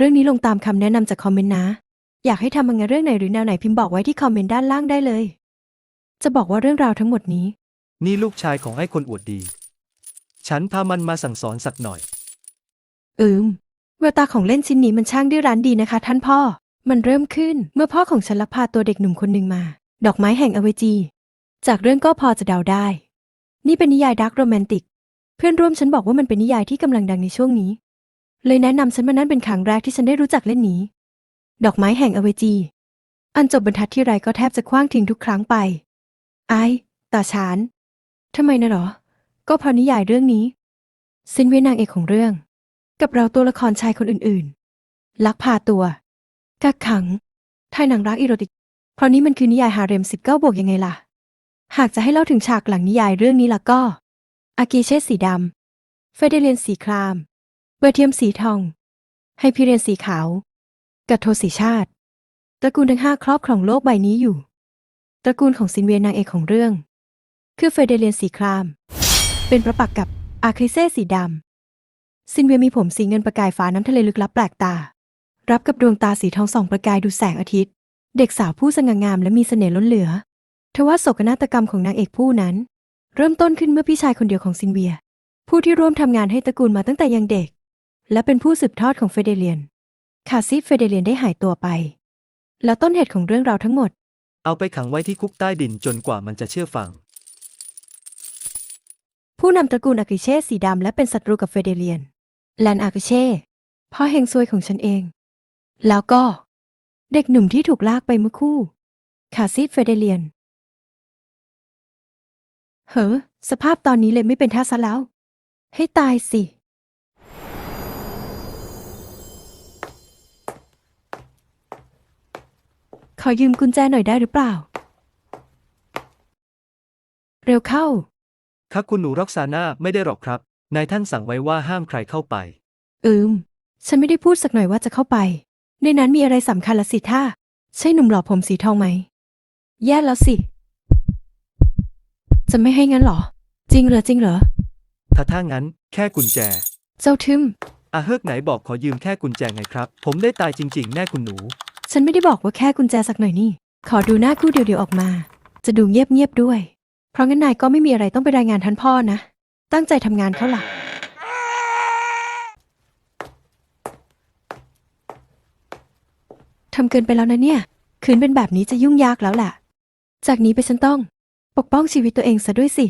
เรื่องนี้ลงตามคำแนะนำจากคอมเมนต์นะ อยากให้ทำงานเรื่องไหนหรือแนวไหนพิมพ์บอกไว้ที่คอมเมนต์ด้านล่างได้เลย จะบอกว่าเรื่องราวทั้งหมดนี้ นี่ลูกชายของไอ้คนอวดดี ฉันพามันมาสั่งสอนสักหน่อย อืมแววตาของเล่นชิ้นนี้มันช่างดื้อรั้นดีนะคะ ท่านพ่อ มันเริ่มขึ้นเมื่อพ่อของฉันลักพาตัวเด็กหนุ่มคนหนึ่งมา ดอกไม้แห่งอเวจี จากเรื่องก็พอจะเดาได้ นี่เป็นนิยายดาร์กโรแมนติก เพื่อนร่วมฉันบอกว่ามันเป็นนิยายที่กำลังดังในช่วงนี้ เลยแนะนำฉันมานั่นเป็นครั้งแรกที่ฉันได้รู้จักเล่นนี้ ดอกไม้แห่งอเวจี อันจบบรรทัดที่ไรก็แทบจะคว้างทิ้งทุกครั้งไป ไอ้ตาชานทำไมนะหรอ ก็เพราะนิยายเรื่องนี้ซินเวียนางเอกของเรื่อง กับเราตัวละครชายคนอื่นๆ ลักพาตัว กักขังถ่ายหนังรักอีโรติก เพราะนี้มันคือนิยายฮาเร็ม19บวกยังไงล่ะ หากจะให้เล่าถึงฉากหลังนิยายเรื่องนี้ล่ะก็ อากีเชสสีดำ เฟเดเลียนสีคราม เบอร์เทียมสีทองไฮพิเรียนสีขาว กัตโทสีชาติ ตระกูลทั้งห้าครอบครองโลกใบนี้อยู่ ตระกูลของซินเวียนางเอกของเรื่อง คือเฟเดเลียนสีคราม เป็นประปักษ์กับอาคริเซสีดำซินเวียมีผมสีเงินประกายฟ้าน้ำทะเลลึกลับแปลกตา รับกับดวงตาสีทองส่องประกายดูแสงอาทิตย์ เด็กสาวผู้สง่างามและมีเสน่ห์ล้นเหลือทว่าโศกนาฏกรรมของนางเอกผู้นั้น เริ่มต้นขึ้นเมื่อพี่ชายคนเดียวของซินเวีย ผู้ที่ร่วมทำงานให้ตระกูลมาตั้งแต่ยังเด็ก และเป็นผู้สืบทอดของเฟเดเลียนคาซิเฟเดเลียนได้หายตัวไป แล้วต้นเหตุของเรื่องราวทั้งหมด เอาไปขังไว้ที่คุกใต้ดินจนกว่ามันจะเชื่อฟัง ผู้นำตระกูลอากิเช่สีดำและเป็นศัตรูกับเฟเดเลียน แลนอากิเช่พ่อเฮงซวยของฉันเอง แล้วก็ เด็กหนุ่มที่ถูกลากไปเมื่อคู่คาซิดเฟเดเลียน เฮ้อสภาพตอนนี้เลยไม่เป็นท่าซะแล้ว ให้ตายสิ ขอยืมกุญแจหน่อยได้หรือเปล่า เร็วเข้า ครับคุณหนูร็อกซาน่าไม่ได้หรอกครับ นายท่านสั่งไว้ว่าห้ามใครเข้าไป อืม ฉันไม่ได้พูดสักหน่อยว่าจะเข้าไป ในนั้นมีอะไรสำคัญละสิท่าใช่หนุ่มหล่อผมสีทองไหม แย่แล้วสิ จะไม่ให้งั้นเหรอ จริงเหรอจริงเหรอ ถ้าถ้างั้น แค่กุญแจ เจ้าทึมอาเฮิกไหนบอกขอยืมแค่กุญแจไงครับ ผมได้ตายจริง ๆ แน่คุณหนู ฉันไม่ได้บอกว่าแค่กุญแจสักหน่อยนี่ ขอดูหน้าคู่เดียวๆออกมา จะดูเงียบๆด้วย เพราะงั้นนายก็ไม่มีอะไรต้องไปรายงานท่านพ่อนะ ตั้งใจทำงานเขาหล่ะทำเกินไปแล้วนะเนี่ย คืนเป็นแบบนี้จะยุ่งยากแล้วแหละ จากนี้ไปฉันต้อง ปกป้องชีวิตตัวเองซะด้วยสิ